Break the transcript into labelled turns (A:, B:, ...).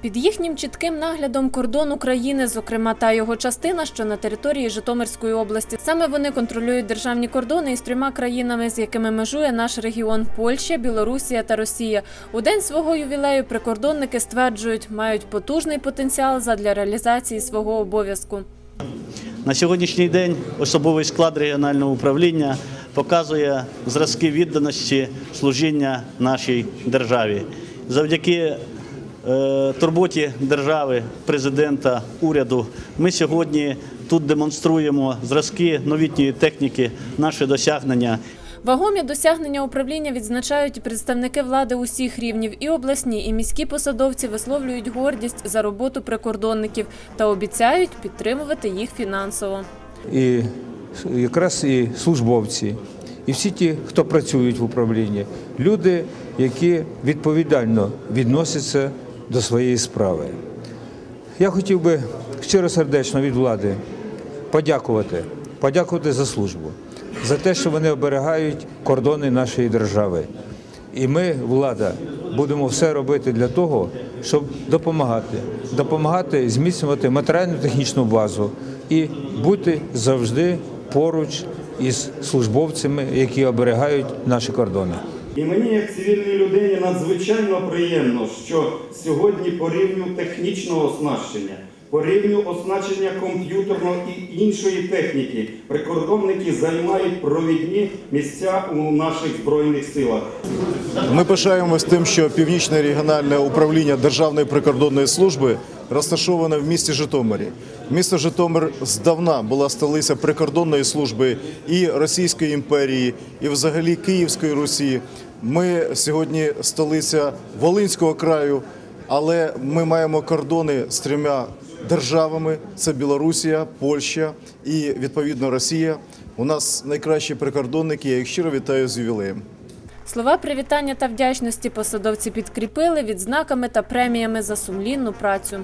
A: Під їхнім чітким наглядом кордон України, зокрема та його частина, що на території Житомирської області. Саме вони контролюють державні кордони із трьома країнами, з якими межує наш регіон Польща, Білорусія та Росія. У день свого ювілею прикордонники стверджують, мають потужний потенціал задля реалізації свого обов'язку.
B: На сьогоднішній день особовий склад регіонального управління показує зразки відданості служіння нашій державі. Завдяки турботі держави, президента, уряду, ми сьогодні тут демонструємо зразки новітньої техніки, наші досягнення.
A: Вагомі досягнення управління відзначають і представники влади усіх рівнів. І обласні, і міські посадовці висловлюють гордість за роботу прикордонників та обіцяють підтримувати їх фінансово.
C: і якраз і службовці, і всі ті, хто працюють в управлінні, люди, які відповідально відносяться до своєї справи. Я хотів би щиро сердечно від влади подякувати, подякувати за службу, за те, що вони оберігають кордони нашої держави. І ми, влада, будемо все робити для того, щоб допомагати, допомагати зміцнювати матеріально-технічну базу і бути завжди поруч із службовцями, які оберігають наші кордони.
D: І мені, як цивільній людині, надзвичайно приємно, що сьогодні по рівню технічного оснащення, по рівню оснащення комп'ютерного і іншої техніки прикордонники займають провідні місця у наших збройних силах.
E: Ми пишаємось тим, що північне регіональне управління Державної прикордонної служби розташоване в місті Житомирі. Місто Житомир здавна була столиця прикордонної служби і Російської імперії, і взагалі Київської Русі. Ми сьогодні столиця Волинського краю, але ми маємо кордони з трьома державами: це Білорусія, Польща і відповідно Росія. У нас найкращі прикордонники. Я їх щиро вітаю з ювілеєм.
A: Слова привітання та вдячності посадовці підкріпили відзнаками та преміями за сумлінну працю.